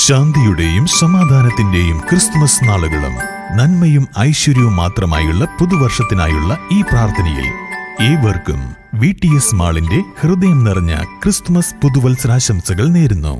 ശാന്തിയുടെയും സമാധാനത്തിന്റെയും ക്രിസ്തുമസ് നാളുകളും നന്മയും ഐശ്വര്യവും മാത്രമായുള്ള പുതുവർഷത്തിനായുള്ള ഈ പ്രാർത്ഥനയിൽ ഏവർക്കും വി ടി എസ് മാളിന്റെ ഹൃദയം നിറഞ്ഞ ക്രിസ്തുമസ് പുതുവത്സരാശംസകൾ നേരുന്നു.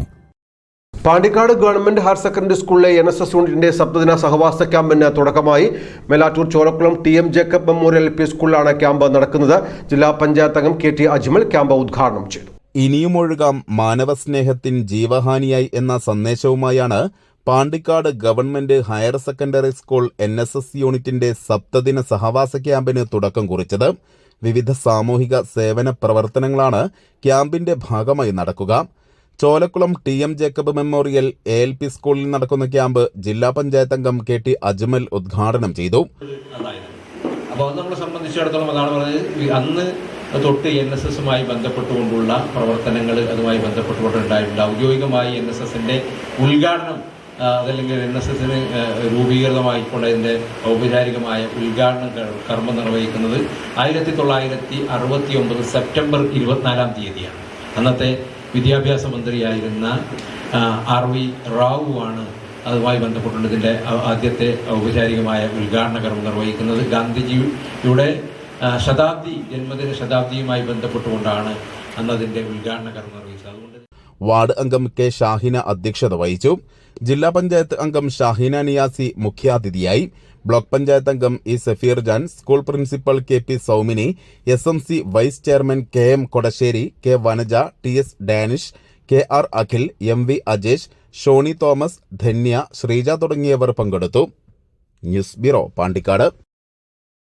പാണ്ടിക്കാട് ഗവൺമെന്റ് ഹയർ സെക്കൻഡറി സ്കൂളിലെ എൻ എസ് എസ് യൂണിറ്റിന്റെ സപ്തദിന സഹവാസ ക്യാമ്പിന് തുടക്കമായി Melattur Cholakkulam T M Jacob memorial L P സ്കൂളിലാണ് ക്യാമ്പ് നടക്കുന്നത്. ജില്ലാ പഞ്ചായത്ത് അംഗം കെ ടി അജ്മൽ ക്യാമ്പ് ഉദ്ഘാടനം ചെയ്തു. ഇനിയും ഒഴുകാം മാനവസ്നേഹത്തിൻ ജീവഹാനിയായി എന്ന സന്ദേശവുമായാണ് Pandikkad government higher secondary school N S S യൂണിറ്റിന്റെ സപ്തദിന സഹവാസ ക്യാമ്പിന് തുടക്കം കുറിച്ചത്. വിവിധ സാമൂഹിക സേവന പ്രവർത്തനങ്ങളാണ് ക്യാമ്പിന്റെ ഭാഗമായി നടക്കുക. Cholakkulam T M Jacob memorial A L P സ്കൂളിൽ നടക്കുന്ന ക്യാമ്പ് ജില്ലാ പഞ്ചായത്ത് അംഗം കെ ടി അജ്മൽ ഉദ്ഘാടനം ചെയ്തു. അപ്പോൾ നമ്മളെ സംബന്ധിച്ചിടത്തോളം അതാണ് പറഞ്ഞത്. അന്ന് തൊട്ട് എൻ എസ് എസുമായി ബന്ധപ്പെട്ടുകൊണ്ടുള്ള പ്രവർത്തനങ്ങൾ അതുമായി ബന്ധപ്പെട്ടുകൊണ്ടുണ്ടായിട്ടുണ്ട്. ഔദ്യോഗികമായി എൻ എസ് എസിന്റെ ഉദ്ഘാടനം അതല്ലെങ്കിൽ എൻ എസ് എസിന് രൂപീകൃതമായിക്കൊണ്ട് അതിന്റെ ഔപചാരികമായ ഉദ്ഘാടനം കർമ്മം നിർവഹിക്കുന്നത് ആയിരത്തി തൊള്ളായിരത്തി അറുപത്തി ഒമ്പത് സെപ്റ്റംബർ ഇരുപത്തിനാലാം തീയതിയാണ്. അന്നത്തെ വിദ്യാഭ്യാസ മന്ത്രിയായിരുന്ന ആർ വി റാവു ആണ് അതുമായി ബന്ധപ്പെട്ടുള്ളതിന്റെ ആദ്യത്തെ ഔപചാരികമായ ഉദ്ഘാടന കർമ്മം നിർവഹിക്കുന്നത്. ഗാന്ധിജിയുടെ ശതാബ്ദി ജന്മദിന ശതാബ്ദിയുമായി ബന്ധപ്പെട്ടുകൊണ്ടാണ് അന്ന് അതിന്റെ ഉദ്ഘാടന കർമ്മം നിർവഹിച്ചത്. അതുകൊണ്ട് വാർഡ് അംഗം കെ ഷാഹിന അധ്യക്ഷത വഹിച്ചു. ജില്ലാ പഞ്ചായത്ത് അംഗം ഷാഹിന നിയാസി മുഖ്യാതിഥിയായി. ബ്ലോക്ക് പഞ്ചായത്ത് അംഗം E Safeer Jan school principal K P Saumini S M C vice chairman K M Kodassery K Vanaja T S Danish K R Akhil M V Ajesh Shoni Thomas Dhanya Sreeja തുടങ്ങിയവർ പങ്കെടുത്തു. News bureau Pandikkad.